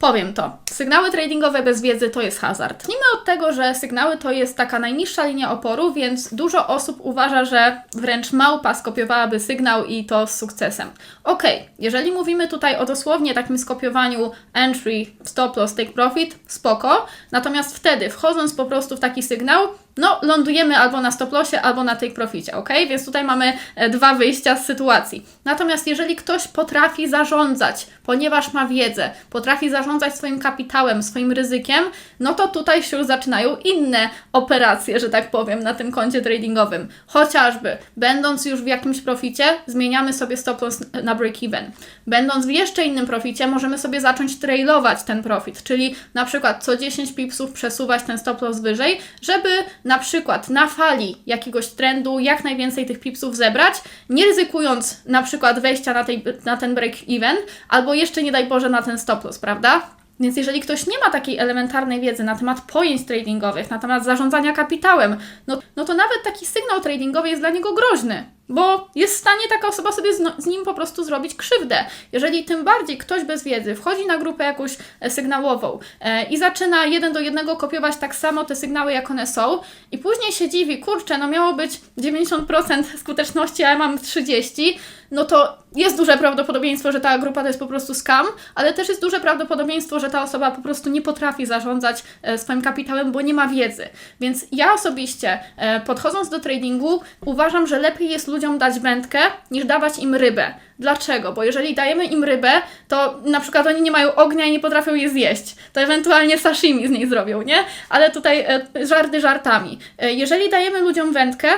Powiem to. Sygnały tradingowe bez wiedzy to jest hazard. Zacznijmy od tego, że sygnały to jest taka najniższa linia oporu, więc dużo osób uważa, że wręcz małpa skopiowałaby sygnał i to z sukcesem. Ok, jeżeli mówimy tutaj o dosłownie takim skopiowaniu entry, stop loss, take profit, spoko. Natomiast wtedy, wchodząc po prostu w taki sygnał, no, lądujemy albo na stop lossie, albo na take proficie, ok? Więc tutaj mamy e, dwa wyjścia z sytuacji. Natomiast jeżeli ktoś potrafi zarządzać, ponieważ ma wiedzę, potrafi zarządzać swoim kapitałem, swoim ryzykiem, no to tutaj się już zaczynają inne operacje, że tak powiem, na tym koncie tradingowym. Chociażby, będąc już w jakimś proficie, zmieniamy sobie stop loss na break-even. Będąc w jeszcze innym proficie, możemy sobie zacząć trailować ten profit, czyli na przykład co 10 pipsów przesuwać ten stop loss wyżej, żeby na przykład na fali jakiegoś trendu jak najwięcej tych pipsów zebrać, nie ryzykując na przykład wejścia na, tej, na ten break-even, albo jeszcze nie daj Boże na ten stop loss, prawda? Więc jeżeli ktoś nie ma takiej elementarnej wiedzy na temat pojęć tradingowych, na temat zarządzania kapitałem, no, no to nawet taki sygnał tradingowy jest dla niego groźny, bo jest w stanie taka osoba sobie z, z nim po prostu zrobić krzywdę. Jeżeli tym bardziej ktoś bez wiedzy wchodzi na grupę jakąś e, sygnałową e, i zaczyna jeden do jednego kopiować tak samo te sygnały, jak one są, i później się dziwi, kurczę, no miało być 90% skuteczności, a ja mam 30%, no to jest duże prawdopodobieństwo, że ta grupa to jest po prostu scam, ale też jest duże prawdopodobieństwo, że ta osoba po prostu nie potrafi zarządzać e, swoim kapitałem, bo nie ma wiedzy. Więc ja osobiście, e, podchodząc do tradingu, uważam, że lepiej jest ludziom dać wędkę, niż dawać im rybę. Dlaczego? Bo jeżeli dajemy im rybę, to na przykład oni nie mają ognia i nie potrafią je zjeść. To ewentualnie sashimi z niej zrobią, nie? Ale tutaj e, żarty żartami. Jeżeli dajemy ludziom wędkę,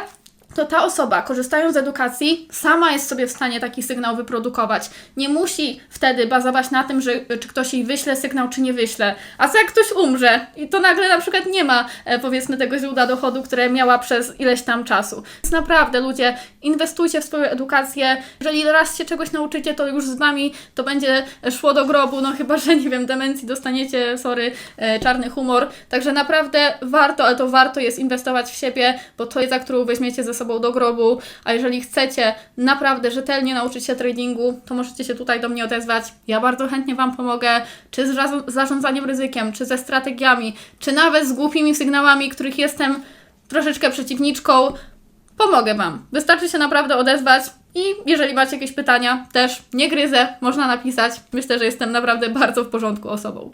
to ta osoba, korzystając z edukacji, sama jest sobie w stanie taki sygnał wyprodukować. Nie musi wtedy bazować na tym, że czy ktoś jej wyśle sygnał, czy nie wyśle. A co jak ktoś umrze i to nagle na przykład nie ma, e, powiedzmy, tego źródła dochodu, które miała przez ileś tam czasu. Więc naprawdę, ludzie, inwestujcie w swoją edukację. Jeżeli raz się czegoś nauczycie, to już z wami to będzie szło do grobu, no chyba, że nie wiem, demencji dostaniecie, sorry, e, czarny humor. Także naprawdę warto, ale to warto jest inwestować w siebie, bo to jest, za którą weźmiecie ze sobą do grobu, a jeżeli chcecie naprawdę rzetelnie nauczyć się tradingu, to możecie się tutaj do mnie odezwać. Ja bardzo chętnie Wam pomogę, czy z zarządzaniem ryzykiem, czy ze strategiami, czy nawet z głupimi sygnałami, których jestem troszeczkę przeciwniczką. Pomogę Wam. Wystarczy się naprawdę odezwać i jeżeli macie jakieś pytania, też nie gryzę, można napisać. Myślę, że jestem naprawdę bardzo w porządku osobą.